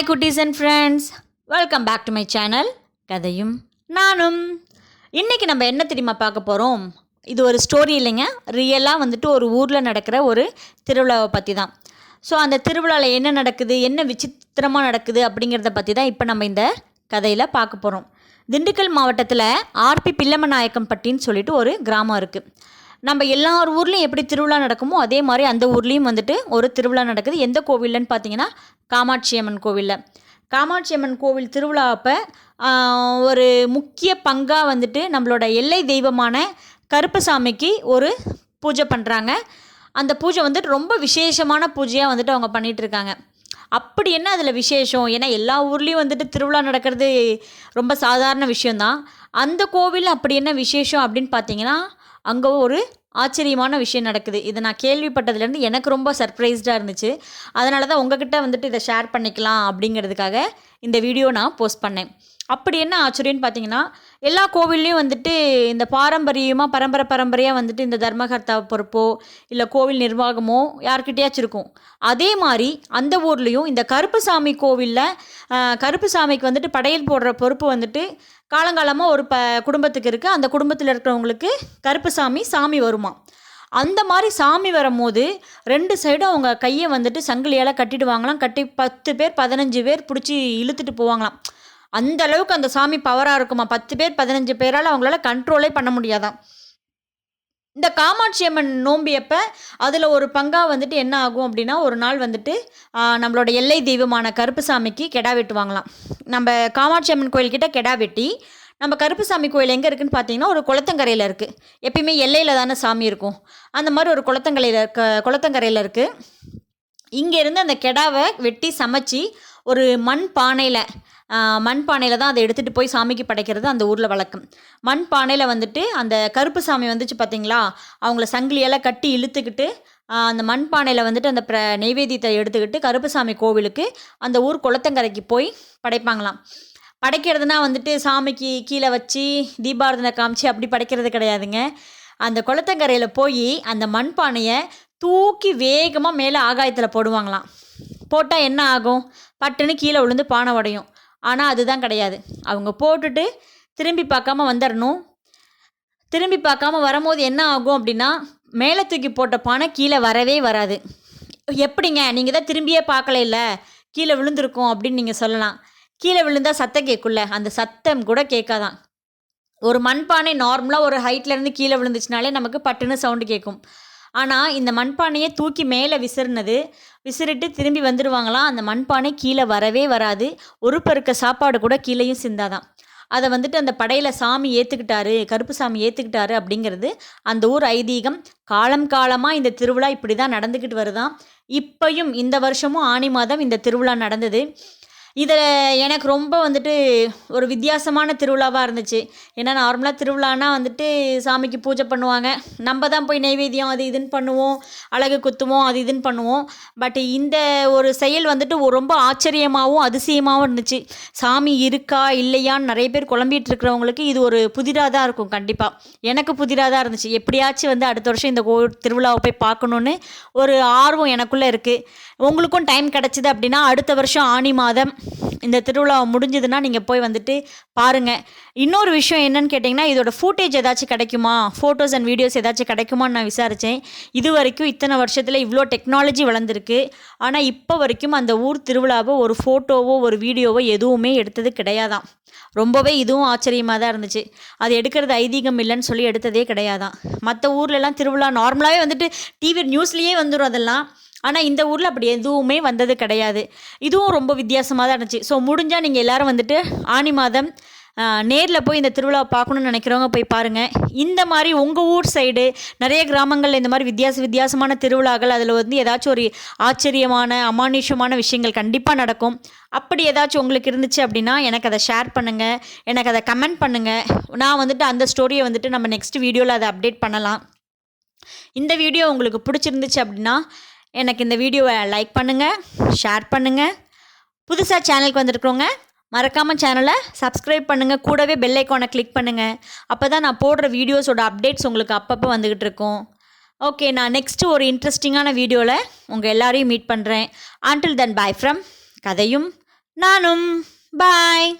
Hi குட்டீஸ் and friends welcome back to my channel கதையும் நானும். இன்றைக்கி நம்ம என்ன தெரியுமா பார்க்க போகிறோம் இது ஒரு ஸ்டோரி இல்லைங்க. ரியலாக வந்துட்டு ஒரு ஊரில் நடக்கிற ஒரு திருவிழாவை பற்றி தான் ஸோ அந்த திருவிழாவில் என்ன நடக்குது? என்ன விசித்திரமாக நடக்குது? அப்படிங்கிறத பற்றி தான் இப்போ நம்ம இந்த கதையில் பார்க்க போகிறோம் திண்டுக்கல் மாவட்டத்தில் ஆர்பி பில்லமநாயக்கம்பட்டின்னு சொல்லிட்டு ஒரு கிராமம் இருக்குது நம்ம எல்லா ஊர்லேயும் எப்படி திருவிழா நடக்குமோ அதே மாதிரி அந்த ஊர்லேயும் வந்துட்டு ஒரு திருவிழா நடக்குது. எந்த கோவில்லன்னு பார்த்தீங்கன்னா காமாட்சி அம்மன் கோவிலில். காமாட்சி அம்மன் கோவில் திருவிழா அப்போ ஒரு முக்கிய பங்காக வந்துட்டு நம்மளோட எல்லை தெய்வமான கருப்பசாமிக்கு ஒரு பூஜை பண்ணுறாங்க அந்த பூஜை வந்துட்டு ரொம்ப விசேஷமான பூஜையாக வந்துட்டு அவங்க பண்ணிகிட்டு இருக்காங்க. அப்படி என்ன அதில் விசேஷம்? ஏன்னா எல்லா ஊர்லேயும் வந்துட்டு திருவிழா நடக்கிறது ரொம்ப சாதாரண விஷயந்தான் அந்த கோவில் அப்படி என்ன விசேஷம் அப்படின்னு பார்த்தீங்கன்னா அங்கே ஒரு ஆச்சரியமான விஷயம் நடக்குது. இதை நான் கேள்விப்பட்டதுலேருந்து எனக்கு ரொம்ப சர்ப்ரைஸ்டாக இருந்துச்சு. அதனால தான் உங்ககிட்ட வந்துட்டு இதை ஷேர் பண்ணிக்கலாம் அப்படிங்கிறதுக்காக இந்த வீடியோ நான் போஸ்ட் பண்ணேன். அப்படி என்ன ஆச்சரியம்னு பார்த்தீங்கன்னா எல்லா கோவில்லையும் வந்துட்டு இந்த பாரம்பரியமாக பரம்பரை பரம்பரையாக வந்துட்டு இந்த தர்மகர்த்தா பொறுப்போ இல்லை கோவில் நிர்வாகமோ யார்கிட்டயாச்சும் இருக்கும். அதே மாதிரி அந்த ஊர்லேயும் இந்த கருப்புசாமி கோவிலில் கருப்புசாமிக்கு வந்துட்டு படையல் போடுற பொறுப்பு வந்துட்டு காலங்காலமாக ஒரு ப குடும்பத்துக்கு இருக்குது அந்த குடும்பத்தில் இருக்கிறவங்களுக்கு கருப்புசாமி சாமி வருமா? அந்த மாதிரி சாமி வரும்போது ரெண்டு சைடும் அவங்க கையை வந்துட்டு சங்கிலியால் கட்டிடுவாங்களாம். கட்டி பத்து பேர் பதினஞ்சு பேர் பிடிச்சி இழுத்துட்டு போவாங்களாம். அந்த அளவுக்கு அந்த சாமி பவராக இருக்குமா? பத்து பேர் பதினஞ்சு பேரால் அவங்களால கண்ட்ரோலே பண்ண முடியாதான் இந்த காமாட்சி அம்மன் நோம்பியப்ப அதில் ஒரு பங்காக வந்துட்டு என்ன ஆகும் அப்படின்னா ஒரு நாள் வந்துட்டு நம்மளோட எல்லை தெய்வமான கருப்புசாமிக்கு கெடா வெட்டுவாங்களாம். நம்ம காமாட்சி அம்மன் கோயில்கிட்ட கெடா வெட்டி நம்ம கருப்புசாமி கோயில் எங்கே இருக்குதுன்னு பார்த்தீங்கன்னா ஒரு குளத்தங்கரையில் இருக்குது எப்பயுமே எல்லையில் தானே சாமி இருக்கும். அந்த மாதிரி ஒரு குளத்தங்கரையில் இருக்க குளத்தங்கரையில் இருக்குது இங்கேருந்து அந்த கெடாவை வெட்டி சமைச்சி ஒரு மண் பானையில் மண்பானையில் தான் அதை எடுத்துகிட்டு போய் சாமிக்கு படைக்கிறது அந்த ஊரில் வழக்கம். மண்பானையில் வந்துட்டு அந்த கருப்பு சாமி வந்துச்சு பார்த்தீங்களா அவங்கள சங்கிலியெல்லாம் கட்டி இழுத்துக்கிட்டு அந்த மண்பானையில் வந்துட்டு அந்த ப்ர நெய்வேத்தியத்தை எடுத்துக்கிட்டு கருப்புசாமி கோவிலுக்கு அந்த ஊர் குளத்தங்கரைக்கு போய் படைப்பாங்களாம். படைக்கிறதுனா வந்துட்டு சாமிக்கு கீழே வச்சு தீபாரதனை காமிச்சு அப்படி படைக்கிறது கிடையாதுங்க. அந்த குளத்தங்கரையில் போய் அந்த மண்பானையை தூக்கி வேகமாக மேலே ஆகாயத்தில் போடுவாங்களாம். போட்டால் என்ன ஆகும்? பட்டுன்னு கீழே விழுந்து பானை உடையும். ஆனால் அதுதான் கிடையாது. அவங்க போட்டுட்டு திரும்பி பார்க்காம வந்துடணும் திரும்பி பார்க்காம வரும்போது என்ன ஆகும் அப்படின்னா மேலே தூக்கி போட்ட பானை கீழே வரவே வராது. எப்படிங்க? நீங்கள் தான் திரும்பியே பார்க்கல இல்லை கீழே விழுந்திருக்கோம் அப்படின்னு நீங்கள் சொல்லலாம். கீழே விழுந்தால் சத்தம் கேட்கும்ல அந்த சத்தம் கூட கேட்காதான். ஒரு மண்பானை நார்மலாக ஒரு ஹைட்லேருந்து கீழே விழுந்துச்சுனாலே நமக்கு பட்டுன்னு சவுண்டு கேட்கும். ஆனால் இந்த மண்பானையை தூக்கி மேலே விசிறினது விசிறிட்டு திரும்பி வந்துடுவாங்களாம் அந்த மண்பானை கீழே வரவே வராது. ஒரு பருக்க சாப்பாடு கூட கீழேயும் சிந்தாதான். அதை வந்துட்டு அந்த படையில் சாமி ஏற்றுக்கிட்டாரு கருப்பு சாமி ஏற்றுக்கிட்டாரு அப்படிங்கிறது அந்த ஊர் ஐதீகம். காலம் காலமாக இந்த திருவிழா இப்படி தான் நடந்துக்கிட்டு வருதான். இப்பையும் இந்த வருஷமும் ஆணி மாதம் இந்த திருவிழா நடந்தது. இதில் எனக்கு ரொம்ப வந்துட்டு ஒரு வித்தியாசமான திருவிழாவாக இருந்துச்சு. ஏன்னா நார்மலாக திருவிழானா வந்துட்டு சாமிக்கு பூஜை பண்ணுவாங்க. நம்ம தான் போய் நைவேத்தியம் அது இதுன்னு பண்ணுவோம். அழகு குத்துவோம் அது இதுன்னு பண்ணுவோம். பட் இந்த ஒரு செயல் வந்துட்டு ரொம்ப ஆச்சரியமாகவும் அதிசயமாகவும் இருந்துச்சு. சாமி இருக்கா இல்லையான்னு நிறைய பேர் குழம்பிட்டு இருக்கிறவங்களுக்கு இது ஒரு புதிராக தான் இருக்கும் கண்டிப்பாக எனக்கு புதிராக தான் இருந்துச்சு. எப்படியாச்சும் வந்து அடுத்த வருஷம் இந்த கோ திருவிழாவை போய் பார்க்கணுன்னு ஒரு ஆர்வம் எனக்குள்ளே இருக்குது உங்களுக்கும் டைம் கிடச்சிது அப்படின்னா அடுத்த வருஷம் ஆணி மாதம் இந்த திருவிழா முடிஞ்சதுன்னா நீங்கள் போய் வந்துட்டு பாருங்கள் இன்னொரு விஷயம் என்னன்னு கேட்டிங்கன்னா இதோட ஃபூட்டேஜ் ஏதாச்சும் கிடைக்குமா? ஃபோட்டோஸ் அண்ட் வீடியோஸ் ஏதாச்சும் கிடைக்குமான்னு நான் விசாரித்தேன் இது வரைக்கும் இத்தனை வருஷத்தில் இவ்வளோ டெக்னாலஜி வளர்ந்துருக்கு. ஆனால் இப்போ வரைக்கும் அந்த ஊர் திருவிழாவோ ஒரு ஃபோட்டோவோ ஒரு வீடியோவோ எதுவுமே எடுத்தது கிடையாதான் ரொம்பவே இதுவும் ஆச்சரியமாக தான் இருந்துச்சு. அது எடுக்கிறது ஐதீகம் இல்லைன்னு சொல்லி எடுத்ததே கிடையாதான் மற்ற ஊர்லலாம் திருவிழா நார்மலாகவே வந்துட்டு டிவி நியூஸ்லேயே வந்துடும் அதெல்லாம். ஆனால் இந்த ஊரில் அப்படி எதுவுமே வந்தது கிடையாது. இதுவும் ரொம்ப வித்தியாசமாக தான் இருந்துச்சு. ஸோ முடிஞ்சால் நீங்கள் எல்லோரும் வந்துட்டு ஆனி மாதம் நேரில் போய் இந்த திருவிழா பார்க்கணுன்னு நினைக்கிறவங்க போய் பாருங்கள் இந்த மாதிரி உங்கள் ஊர் சைடு நிறைய கிராமங்களில் இந்த மாதிரி வித்தியாச வித்தியாசமான திருவிழாக்கள் அதில் வந்து ஏதாச்சும் ஒரு ஆச்சரியமான அமானுஷமான விஷயங்கள் கண்டிப்பாக நடக்கும். அப்படி ஏதாச்சும் உங்களுக்கு இருந்துச்சு அப்படின்னா எனக்கு அதை ஷேர் பண்ணுங்கள் எனக்கு அதை கமெண்ட் பண்ணுங்கள் நான் வந்துட்டு அந்த ஸ்டோரியை வந்துட்டு நம்ம நெக்ஸ்ட் வீடியோவில் அதை அப்டேட் பண்ணலாம். இந்த வீடியோ உங்களுக்கு பிடிச்சிருந்துச்சு அப்படின்னா எனக்கு இந்த வீடியோவை லைக் பண்ணுங்கள் ஷேர் பண்ணுங்கள் புதுசாக சேனலுக்கு வந்துருக்குறோங்க மறக்காமல் சேனலை சப்ஸ்கிரைப் பண்ணுங்கள் கூடவே பெல் ஐக்கானை கிளிக் பண்ணுங்கள் அப்போ தான் நான் போடுற வீடியோஸோட அப்டேட்ஸ் உங்களுக்கு அப்பப்போ வந்துக்கிட்டு இருக்கும். ஓகே நான் நெக்ஸ்ட்டு ஒரு இன்ட்ரெஸ்டிங்கான வீடியோவில் உங்கள் எல்லாரையும் மீட் பண்ணுறேன் ஆண்டில் தென் பாய் ஃப்ரம் கதையும் நானும். பாய்